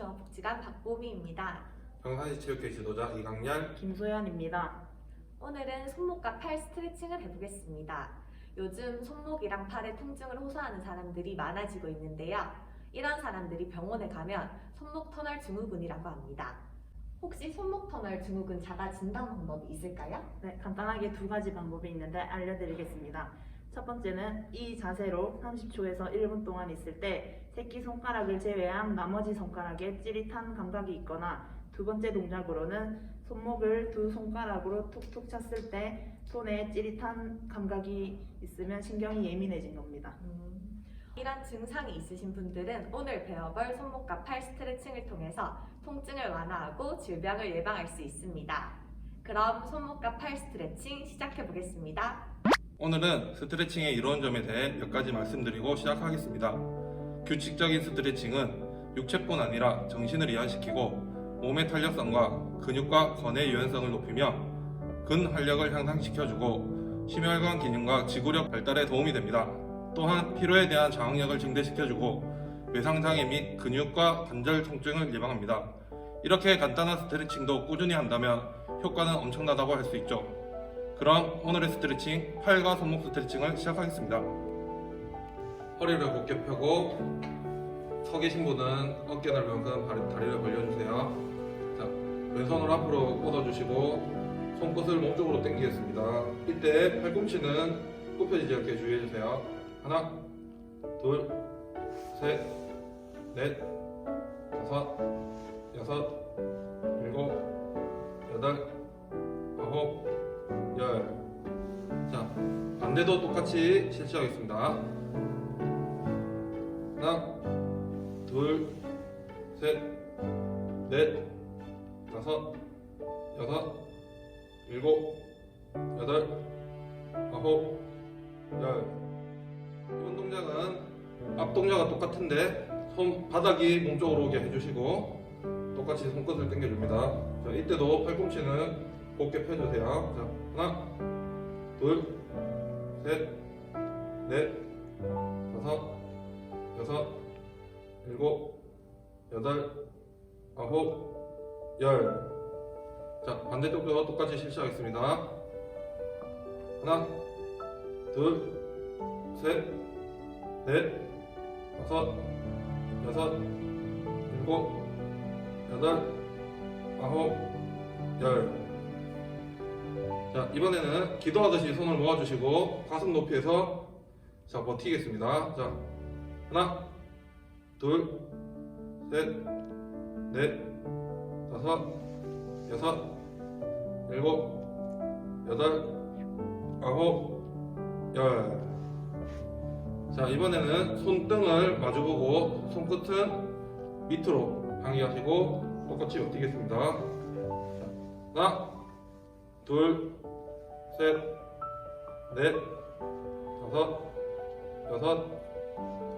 체육관 박보미입니다. 평산시 체육회 지도자 이강렬 김소연입니다. 오늘은 손목과 팔 스트레칭을 해보겠습니다. 요즘 손목이랑 팔의 통증을 호소하는 사람들이 많아지고 있는데요. 이런 사람들이 병원에 가면 손목 터널 증후군이라고 합니다. 혹시 손목 터널 증후군 자가 진단 방법이 있을까요? 네, 간단하게 두 가지 방법이 있는데 알려드리겠습니다. 첫 번째는 이 자세로 30초에서 1분 동안 있을 때 새끼 손가락을 제외한 나머지 손가락에 찌릿한 감각이 있거나 두 번째 동작으로는 손목을 두 손가락으로 툭툭 쳤을 때 손에 찌릿한 감각이 있으면 신경이 예민해진 겁니다. 음, 이런 증상이 있으신 분들은 오늘 배워볼 손목과 팔 스트레칭을 통해서 통증을 완화하고 질병을 예방할 수 있습니다. 그럼 손목과 팔 스트레칭 시작해 보겠습니다. 오늘은 스트레칭의 이로운 점에 대해 몇 가지 말씀드리고 시작하겠습니다. 규칙적인 스트레칭은 육체뿐 아니라 정신을 이완시키고 몸의 탄력성과 근육과 건의 유연성을 높이며 근활력을 향상시켜주고 심혈관 기능과 지구력 발달에 도움이 됩니다. 또한 피로에 대한 저항력을 증대시켜주고 외상장애 및 근육과 관절 통증을 예방합니다. 이렇게 간단한 스트레칭도 꾸준히 한다면 효과는 엄청나다고 할 수 있죠. 그럼 오늘의 스트레칭 팔과 손목 스트레칭을 시작하겠습니다. 허리를 곧게 펴고 서 계신 분은 어깨 넓이만큼 다리- 다리를 벌려주세요. 자, 왼손을 앞으로 뻗어주시고 손끝을 몸쪽으로 당기겠습니다. 이때 팔꿈치는 굽혀지지 않게 주의해주세요. 하나, 둘, 셋, 넷, 다섯, 여섯, 일곱, 여덟, 아홉, 반대도 똑같이 실시하겠습니다. 하나, 둘, 셋, 넷, 다섯, 여섯, 일곱, 여덟, 아홉, 열. 이번 동작은 앞 동작과 똑같은데 손 바닥이 몸쪽으로 오게 해주시고 똑같이 손끝을 당겨줍니다. 자, 이때도 팔꿈치는 곧게 펴주세요. 자, 하나, 둘, 셋, 넷, 다섯, 여섯, 일곱, 여덟, 아홉, 열. 자, 반대쪽도 똑같이 실시하겠습니다. 하나, 둘, 셋, 넷, 다섯, 여섯, 일곱, 여덟, 아홉, 열. 자, 이번에는 기도하듯이 손을 모아주시고 가슴 높이에서 자, 버티겠습니다. 자, 하나, 둘, 셋, 넷, 다섯, 여섯, 일곱, 여덟, 아홉, 열. 자, 이번에는 손등을 마주보고 손끝은 밑으로 향하시고 똑같이 버티겠습니다. 자, 하나, 둘, 셋, 넷, 다섯, 여섯,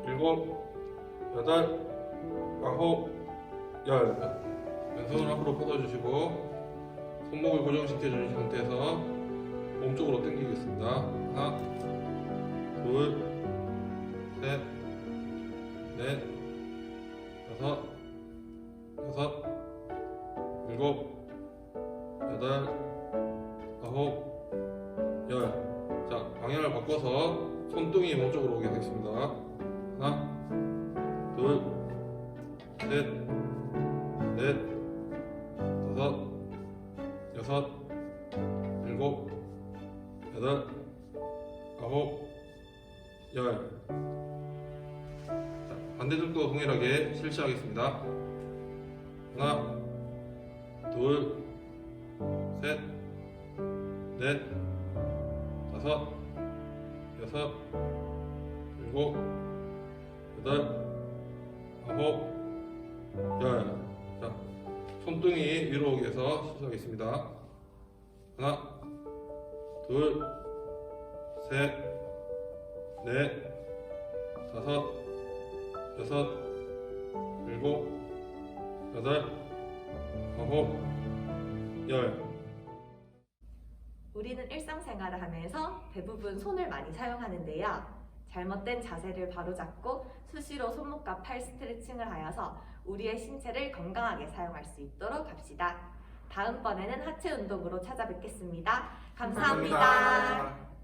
일곱, 여덟, 아홉, 열. 왼손을 앞으로 뻗어주시고 손목을 고정시켜주는 상태에서 몸쪽으로 당기겠습니다. 하나, 둘, 셋, 넷, 다섯, 여섯, 일곱, 여덟, 아홉, 바꿔서 손등이 몸쪽으로 오게 하겠습니다. 하나, 둘, 셋, 넷, 다섯, 여섯, 일곱, 여덟, 아홉, 열. 자, 반대쪽도 동일하게 실시하겠습니다. 하나, 둘, 셋, 넷, 다섯, 여섯, 일곱, 여덟, 아홉, 열. 자, 손등이 위로 오게 해서 시작하겠습니다. 하나, 둘, 셋, 넷, 다섯, 여섯, 일곱, 여덟, 아홉, 열. 우리는 일상생활을 하면서 대부분 손을 많이 사용하는데요. 잘못된 자세를 바로잡고 수시로 손목과 팔 스트레칭을 하여서 우리의 신체를 건강하게 사용할 수 있도록 합시다. 다음번에는 하체 운동으로 찾아뵙겠습니다 감사합니다. 감사합니다.